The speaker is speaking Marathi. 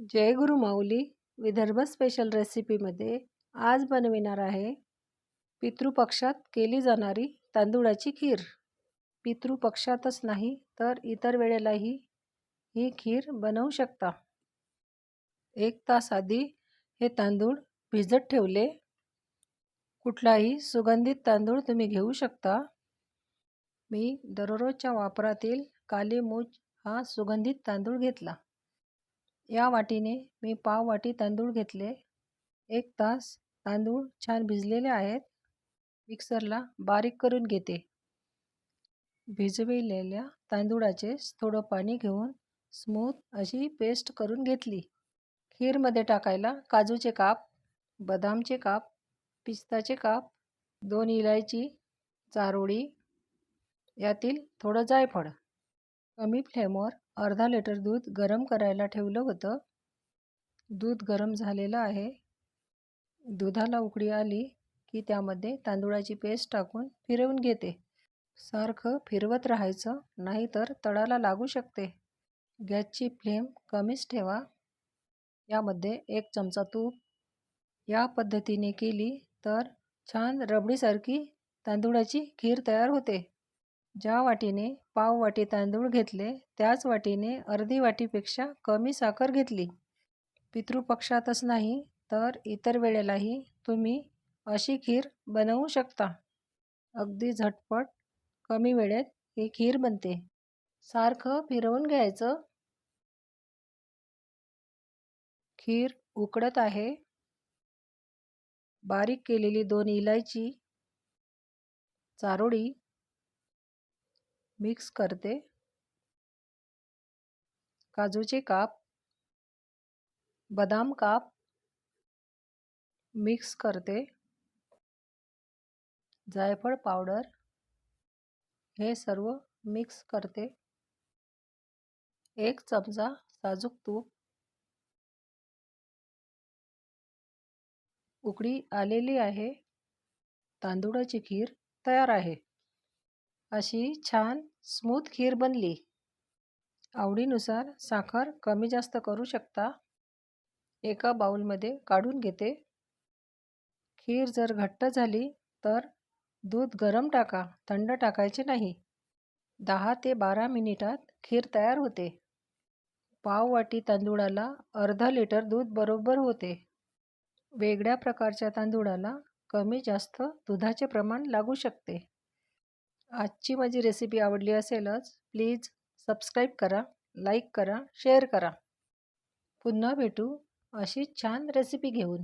जय गुरु माऊली विदर्भ स्पेशल रेसिपीमध्ये आज बनविणार आहे पितृपक्षात केली जाणारी तांदूळाची खीर. पितृपक्षातच नाही तर इतर वेळेलाही ही खीर बनवू शकता. एक तास आधी हे तांदूळ भिजत ठेवले. कुठलाही सुगंधित तांदूळ तुम्ही घेऊ शकता. मी दररोजच्या वापरातील काली मूज हा सुगंधित तांदूळ घेतला. या वाटीने मी पाव वाटी तांदूळ घेतले. एक तास तांदूळ छान भिजलेले आहेत. मिक्सरला बारीक करून घेते. भिजविलेल्या तांदूळाचे थोडं पाणी घेऊन स्मूथ अशी पेस्ट करून घेतली. खीरमध्ये टाकायला काजूचे काप बदामचे काप पिस्ताचे काप दोन इलायची चारोळी यातील थोडं जायफळ कमी फ्लेमवर अर्धा लिटर दूध गरम करायला ठेवलं होतं. दूध गरम झालेलं आहे. दुधाला उकळी आली की त्यामध्ये तांदूळाची पेस्ट टाकून फिरवून घेते. सारखं फिरवत राहायचं नाहीतर तळाला लागू शकते. गॅसची फ्लेम कमीच ठेवा. यामध्ये एक चमचा तूप. या पद्धतीने केली तर छान रबडीसारखी तांदूळाची खीर तयार होते. ज्या वाटीने पाव वाटी तांदूळ घेतले त्याच वाटीने अर्धी वाटीपेक्षा कमी साखर घेतली. पितृपक्षातच नाही तर इतर वेळेलाही तुम्ही अशी खीर बनवू शकता. अगदी झटपट कमी वेळेत ही खीर बनते. सारखं फिरवून घ्यायचं. खीर उकडत आहे. बारीक केलेली दोन इलायची चारोळी मिक्स करते. काजूचे काप. बदाम काप. मिक्स करते. जायफळ पावडर. हे सर्व मिक्स करते. एक चमचा साजूक तूप. उकडी आलेली आहे. तांदूळाची खीर तयार आहे. अशी छान स्मूथ खीर बनली. आवडीनुसार साखर कमी जास्त करू शकता. एका बाउलमध्ये काढून घेते. खीर जर घट्ट झाली तर दूध गरम टाका थंड टाकायचे नाही. दहा ते बारा मिनिटात खीर तयार होते. पाववाटी तांदुळाला तांदूळाला अर्धा लिटर दूध बरोबर होते. वेगळ्या प्रकारच्या तांदूळाला कमी जास्त दुधाचे प्रमाण लागू शकते. आजची माझी रेसिपी आवडली असेलच प्लीज सबस्क्राईब करा लाईक करा शेअर करा. पुन्हा भेटू अशी छान रेसिपी घेऊन.